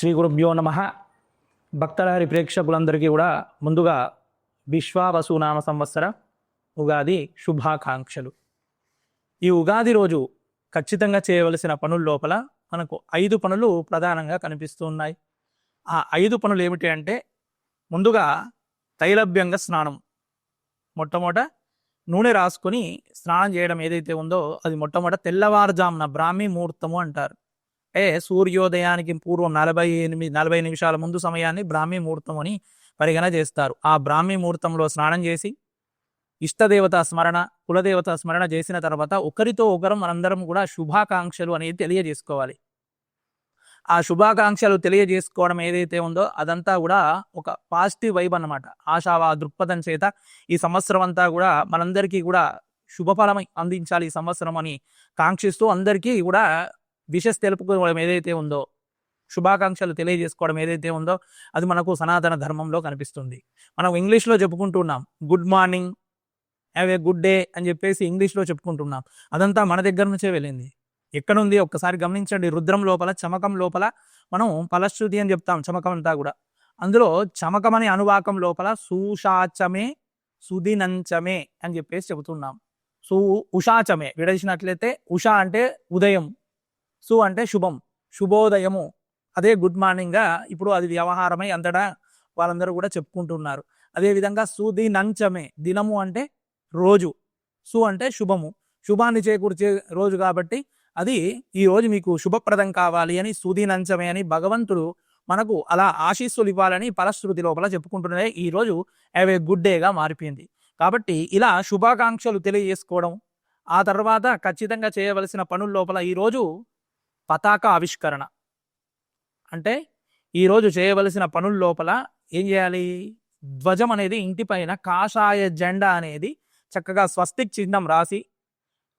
శ్రీ గురుభ్యో నమ. భక్తలహరి ప్రేక్షకులందరికీ కూడా ముందుగా విశ్వావసునామ సంవత్సర ఉగాది శుభాకాంక్షలు. ఈ ఉగాది రోజు ఖచ్చితంగా చేయవలసిన పనుల లోపల మనకు ఐదు పనులు ప్రధానంగా కనిపిస్తూ ఉన్నాయి. ఆ ఐదు పనులు ఏమిటి అంటే ముందుగా తైలభ్యంగా స్నానం. మొట్టమొదట నూనె రాసుకొని స్నానం చేయడం ఏదైతే ఉందో అది మొట్టమొదట తెల్లవారుజామున బ్రాహ్మీ ముహూర్తము అంటారు. అంటే సూర్యోదయానికి పూర్వం నలభై ఎనిమిది నలభై నిమిషాల ముందు సమయాన్ని బ్రాహ్మీ ముహూర్తం అని పరిగణ చేస్తారు. ఆ బ్రాహ్మీ ముహూర్తంలో స్నానం చేసి ఇష్టదేవత స్మరణ కులదేవత స్మరణ చేసిన తర్వాత ఒకరితో ఒకరం మనందరం కూడా శుభాకాంక్షలు అనేది తెలియజేసుకోవాలి. ఆ శుభాకాంక్షలు తెలియజేసుకోవడం ఏదైతే ఉందో అదంతా కూడా ఒక పాజిటివ్ వైబ్ అన్నమాట. ఆశావా దృక్పథం చేత ఈ సంవత్సరం అంతా కూడా మనందరికీ కూడా శుభఫలం అందించాలి ఈ సంవత్సరం అని కాంక్షిస్తూ అందరికీ కూడా విషస్ తెలుపుకోవడం ఏదైతే ఉందో శుభాకాంక్షలు తెలియజేసుకోవడం ఏదైతే ఉందో అది మనకు సనాతన ధర్మంలో కనిపిస్తుంది. మనం ఇంగ్లీష్లో చెప్పుకుంటున్నాం good morning have a good day అని చెప్పేసి ఇంగ్లీష్లో చెప్పుకుంటున్నాం. అదంతా మన దగ్గర నుంచే వెళ్ళింది. ఎక్కడుంది? ఒక్కసారి గమనించండి రుద్రం లోపల చమకం లోపల మనం ఫలశ్రుతి అని చెప్తాం చమకం అంతా కూడా. అందులో చమకం అనే అనువాకం లోపల సుషాచమే సుదినంచమే అని చెప్పేసి చెబుతున్నాం. సు ఉషాచమే విడదీసినట్లయితే ఉషా అంటే ఉదయం. సు అంటే శుభం శుభోదయము. అదే గుడ్ మార్నింగ్గా ఇప్పుడు అది వ్యవహారమై అంతటా వాళ్ళందరూ కూడా చెప్పుకుంటున్నారు. అదేవిధంగా సుది నంచమే దినము అంటే రోజు. సు అంటే శుభము. శుభాన్ని చేకూర్చే రోజు కాబట్టి అది ఈరోజు మీకు శుభప్రదం కావాలి అని సుదీనంచమే అని భగవంతుడు మనకు అలా ఆశీస్సులు ఇవ్వాలని ఫలశ్రుతి లోపల చెప్పుకుంటున్నదే ఈ రోజు ఏ గుడ్ డేగా మారిపోయింది. కాబట్టి ఇలా శుభాకాంక్షలు తెలియజేసుకోవడం ఆ తర్వాత ఖచ్చితంగా చేయవలసిన పనుల లోపల ఈరోజు పతాక ఆవిష్కరణ. అంటే ఈరోజు చేయవలసిన పనుల లోపల ఏం చేయాలి? ధ్వజం అనేది ఇంటిపైన కాషాయ జెండా అనేది చక్కగా స్వస్తిక్ చిహ్నం రాసి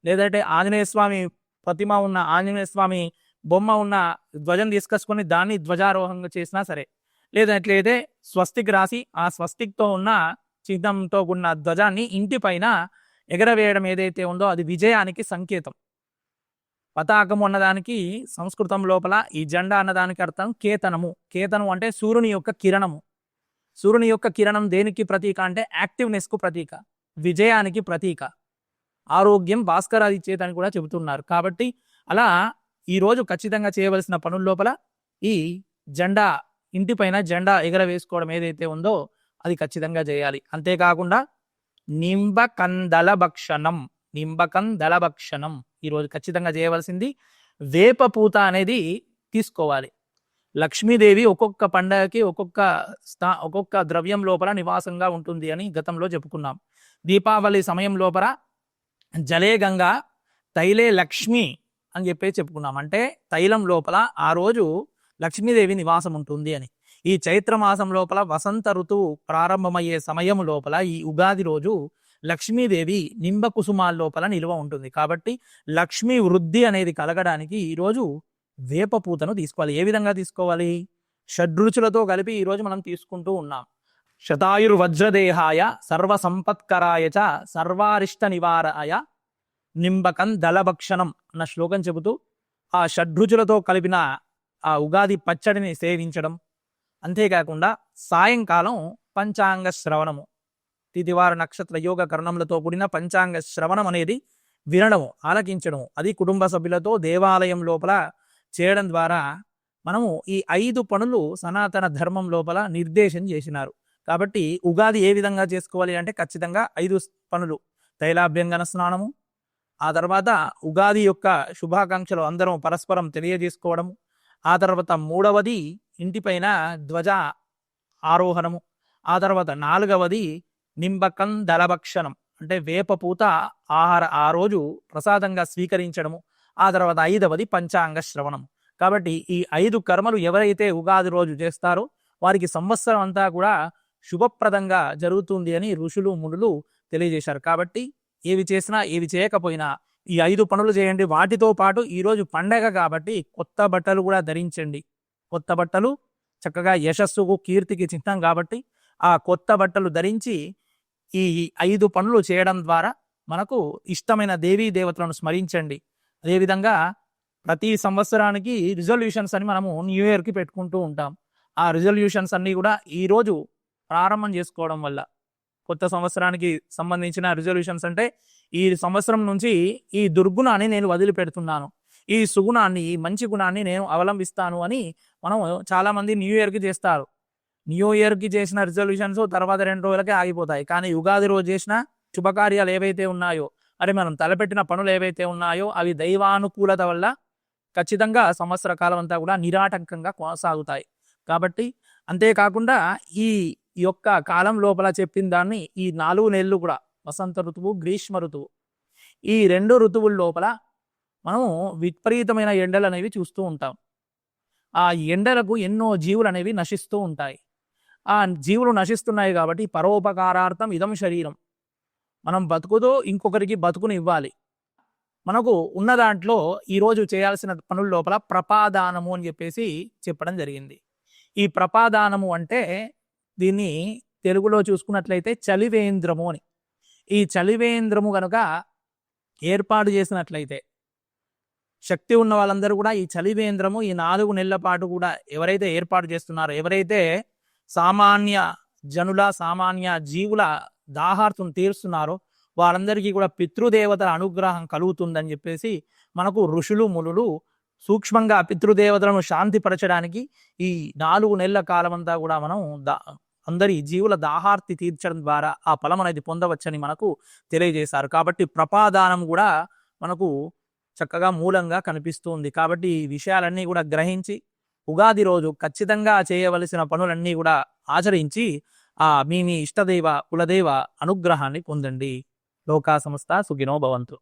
లేదంటే ఆంజనేయ స్వామి ప్రతిమ ఉన్న ఆంజనేయ స్వామి బొమ్మ ఉన్న ధ్వజం తీసుకొచ్చుకొని దాన్ని ధ్వజారోహంగా చేసినా సరే లేదట్లయితే స్వస్తిక్ రాసి ఆ స్వస్తిక్తో ఉన్న చిహ్నంతో ఉన్న ధ్వజాన్ని ఇంటిపైన ఎగరవేయడం ఏదైతే ఉందో అది విజయానికి సంకేతం. పతాకం అన్నదానికి సంస్కృతం లోపల ఈ జెండా అన్నదానికి అర్థం కేతనము. కేతనం అంటే సూర్యుని యొక్క కిరణము. సూర్యుని యొక్క కిరణం దేనికి ప్రతీక అంటే యాక్టివ్నెస్కు ప్రతీక. విజయానికి ప్రతీక. ఆరోగ్యం భాస్కరాది చేతని కూడా చెబుతున్నారు. కాబట్టి అలా ఈరోజు ఖచ్చితంగా చేయవలసిన పనుల లోపల ఈ జెండా ఇంటిపైన జెండా ఎగరవేసుకోవడం ఏదైతే ఉందో అది ఖచ్చితంగా చేయాలి. అంతేకాకుండా నింబకందల భక్షణం. నింబకందల భక్షణం. ఈరోజు ఖచ్చితంగా చేయవలసింది వేప పూత అనేది తీసుకోవాలి. లక్ష్మీదేవి ఒక్కొక్క పండగకి ఒక్కొక్క స్థా ఒక్కొక్క ద్రవ్యం లోపల నివాసంగా ఉంటుంది అని గతంలో చెప్పుకున్నాం. దీపావళి సమయం లోపల జలే గంగా తైలే లక్ష్మి అని చెప్పేసి చెప్పుకున్నాం. అంటే తైలం లోపల ఆ రోజు లక్ష్మీదేవి నివాసం ఉంటుంది అని. ఈ చైత్రమాసం లోపల వసంత ఋతువు ప్రారంభమయ్యే సమయం లోపల ఈ ఉగాది రోజు లక్ష్మీదేవి నింబ కుసుమాల లోపల నిల్వ ఉంటుంది. కాబట్టి లక్ష్మీ వృద్ధి అనేది కలగడానికి ఈరోజు వేప పూతను తీసుకోవాలి. ఏ విధంగా తీసుకోవాలి? షడ్రుచులతో కలిపి ఈరోజు మనం తీసుకుంటూ ఉన్నాం. శతాయుర్వజ్రదేహాయ సర్వ సంపత్కరాయ చ సర్వారిష్ట నివారాయ నింబకం దళభక్షణం అన్న శ్లోకం చెబుతూ ఆ షడ్రుచులతో కలిపిన ఆ ఉగాది పచ్చడిని సేవించడం. అంతేకాకుండా సాయంకాలం పంచాంగ శ్రవణము. తిదివార నక్షత్ర యోగ కరణములతో కూడిన పంచాంగ శ్రవణం అనేది వినడము ఆలకించడము. అది కుటుంబ సభ్యులతో దేవాలయం లోపల చేయడం ద్వారా మనము ఈ ఐదు పనులు సనాతన ధర్మం లోపల నిర్దేశం చేసినారు. కాబట్టి ఉగాది ఏ విధంగా చేసుకోవాలి అంటే ఖచ్చితంగా ఐదు పనులు. తైలాభ్యంగన స్నానము ఆ తర్వాత ఉగాది యొక్క శుభాకాంక్షలు అందరం పరస్పరం తెలియజేసుకోవడము ఆ తర్వాత మూడవది ఇంటిపైన ధ్వజ ఆరోహణము ఆ తర్వాత నాలుగవది నింబకం దళభక్షణం అంటే వేప పూత ఆహార ఆ రోజు ప్రసాదంగా స్వీకరించడము. ఆ తర్వాత ఐదవది పంచాంగ శ్రవణం కాబట్టి ఈ ఐదు కర్మలు ఎవరైతే ఉగాది రోజు చేస్తారో వారికి సంవత్సరం అంతా కూడా శుభప్రదంగా జరుగుతుంది అని ఋషులు మునులు తెలియజేశారు. కాబట్టి ఏవి చేసినా ఏవి చేయకపోయినా ఈ ఐదు పనులు చేయండి. వాటితో పాటు ఈరోజు పండగ కాబట్టి కొత్త బట్టలు కూడా ధరించండి. కొత్త బట్టలు చక్కగా యశస్సుకు కీర్తికి చిహ్నం కాబట్టి ఆ కొత్త బట్టలు ధరించి ఈ ఐదు పనులు చేయడం ద్వారా మనకు ఇష్టమైన దేవీ దేవతలను స్మరించండి. అదేవిధంగా ప్రతి సంవత్సరానికి రిజల్యూషన్స్ అని మనము న్యూ ఇయర్కి పెట్టుకుంటూ ఉంటాం. ఆ రిజల్యూషన్స్ అన్నీ కూడా ఈరోజు ప్రారంభం చేసుకోవడం వల్ల కొత్త సంవత్సరానికి సంబంధించిన రిజల్యూషన్స్ అంటే ఈ సంవత్సరం నుంచి ఈ దుర్గుణాన్ని నేను వదిలిపెడుతున్నాను. ఈ సుగుణాన్ని ఈ మంచి గుణాన్ని నేను అవలంబిస్తాను అని మనం చాలామంది న్యూ ఇయర్కి చేస్తారు. న్యూ ఇయర్కి చేసిన రిజల్యూషన్స్ తర్వాత రెండు రోజులకే ఆగిపోతాయి. కానీ యుగాది రోజు చేసిన శుభకార్యాలు ఏవైతే ఉన్నాయో మరి మనం తలపెట్టిన పనులు ఏవైతే ఉన్నాయో అవి దైవానుకూలత వల్ల ఖచ్చితంగా సంవత్సర కాలం అంతా కూడా నిరాటంకంగా కొనసాగుతాయి. కాబట్టి అంతేకాకుండా ఈ యొక్క కాలం లోపల చెప్పిన దాన్ని ఈ నాలుగు నెలలు కూడా వసంత ఋతువు గ్రీష్మ ఋతువు ఈ రెండు ఋతువుల లోపల మనము విపరీతమైన ఎండలు అనేవి చూస్తూ ఉంటాం. ఆ ఎండలకు ఎన్నో జీవులు అనేవి నశిస్తూ ఉంటాయి. ఆ జీవులు నశిస్తున్నాయి కాబట్టి పరోపకారార్థం ఇదం శరీరం. మనం బతుకుతూ ఇంకొకరికి బతుకుని ఇవ్వాలి. మనకు ఉన్న దాంట్లో ఈరోజు చేయాల్సిన పనుల లోపల ప్రపాదానము అని చెప్పేసి చెప్పడం జరిగింది. ఈ ప్రపాదానము అంటే దీన్ని తెలుగులో చూసుకున్నట్లయితే చలివేంద్రము అని. ఈ చలివేంద్రము కనుక ఏర్పాటు చేసినట్లయితే శక్తి ఉన్న వాళ్ళందరూ కూడా ఈ చలివేంద్రము ఈ నాలుగు నెలల పాటు కూడా ఎవరైతే ఏర్పాటు చేస్తున్నారో ఎవరైతే సామాన్య జనుల సామాన్య జీవుల దాహార్తను తీరుస్తున్నారో వారందరికీ కూడా పితృదేవతల అనుగ్రహం కలుగుతుందని చెప్పేసి మనకు ఋషులు మునులు సూక్ష్మంగా పితృదేవతలను శాంతిపరచడానికి ఈ నాలుగు నెలల కాలం అంతా కూడా మనం దా అందరి జీవుల దాహార్తి తీర్చడం ద్వారా ఆ ఫలం అనేది పొందవచ్చని మనకు తెలియజేశారు. కాబట్టి ప్రపాదానం కూడా మనకు చక్కగా మూలంగా కనిపిస్తుంది కాబట్టి ఈ విషయాలన్నీ కూడా గ్రహించి ఉగాది రోజు ఖచ్చితంగా చేయవలసిన పనులన్నీ కూడా ఆచరించి ఆ మీ మీ ఇష్టదైవ కులదైవ అనుగ్రహాన్ని పొందండి. లోకా సంస్థ సుఖినో భవంతు.